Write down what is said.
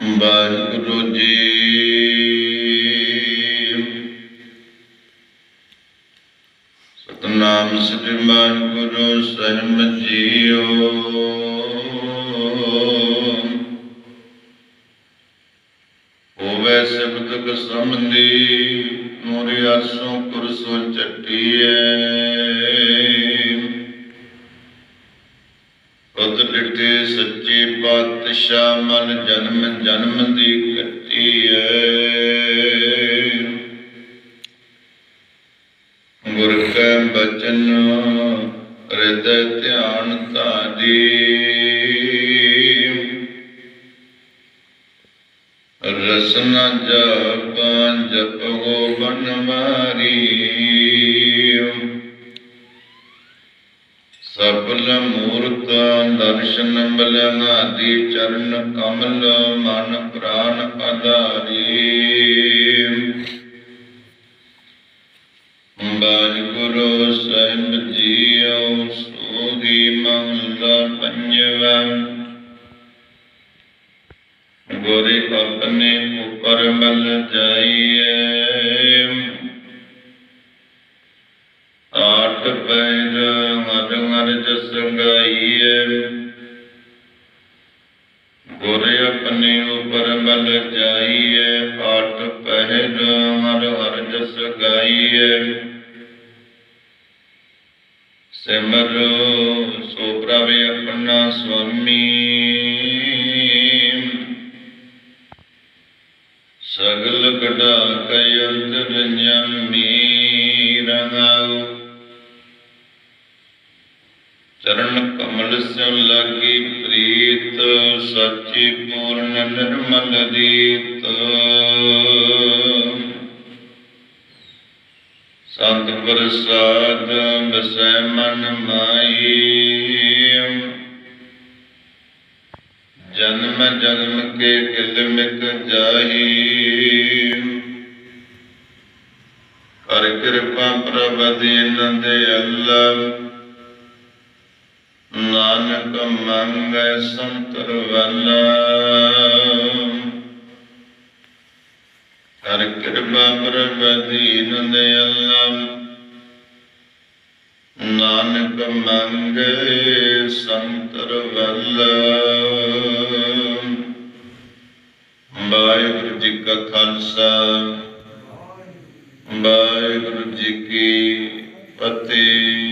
ਵਾਹਿਗੁਰੂ ਜੀ। ਸਤਨਾਮ ਸ੍ਰੀ ਵਾਹਿਗੁਰੂ ਸਾਹਿਬ ਜੀਓ। ਹੋਵੇ ਸ਼ਬਦ ਕ ਸੰਬੰਧੀ ਮੋਰੀ ਆਸੋਂ ਕੁਰਸੋ ਚੱਟੀਏ ਉਦ ਡਿਟੇ ਸੱਚੇ ਪਾਤਸ਼ਾਹ ਮਨ ਜਨਮ ਜਨਮ ਦੀ ਕੱਟੀ ਐ ਗੁਰ ਕੈ ਬਚਨ ਹਿਰਦੈ ਧਿਆਨ ਧਾਰੀ। ਰਸਨਾ ਜਪਾਂ, ਜਪੋ ਬਨਵਾਰੀ ਸਫਲ ਮੂਰਤ ਦਰਸ਼ਨ ਬਲਨਾਦੀ ਚਰਨ ਕਮਲ ਮਨ ਪ੍ਰਾਨ ਆਧਾਰੀ ਵਾਹਿਗੁਰੂ ਸਾਹਿਬ ਜੀਓ, ਸੋਹੀ ਮਹਲਾ ਪੰਜਵਾ। ਗੁਰੇ ਆਪਣੇ ਉਪਰ ਮਲ ਜਾਈਏ ਆਠ ਪੈਰ ਹਰ ਹਰ ਜਸ ਗਾਈਏ ਗੁਰੇ ਆਪਣੇ ਉਪਰ ਮਲ ਜਾਈਏ ਆਠ ਪਹਿਰ ਹਰ ਹਰ ਜਸ ਗਾਈਏ, ਸਿਮਰੋ ਸੋ ਪ੍ਰਭ ਆਪਣਾ ਸੁਆਮੀ। ਚਰਨ ਕਮਲ ਸਿਉ ਲਾਗੀ ਪ੍ਰੀਤ, ਸੱਚੀ ਪੂਰਨ ਨਿਰਮਲ ਰੀਤ ਸੰਤ ਪ੍ਰਸਾਦ ਬਸੈ ਮਨ ਮਾਈ ਜਨਮ ਜਨਮ ਕੇ ਕਿਲ ਮਿਕ ਜਾਹੀ। ਕਰ ਕਿਰਪਾ ਪ੍ਰਭ ਦੀਨ ਦੇ ਅੱਲਾ। ਨਾਨਕ ਮੰਗੈ ਸੰਤਰ ਵਾਲਾ। ਹਰ ਕਿਰਪਾ ਪ੍ਰਭ ਦੀਨ ਦੇ ਨਾਨਕ ਮੰਗੇ ਸੰਤਰ ਵਾਲਾ। ਵਾਹਿਗੁਰੂ ਜੀ ਕਾ ਖਾਲਸਾ। ਵਾਹਿਗੁਰੂ ਜੀ ਕੀ ਫਤਿਹ।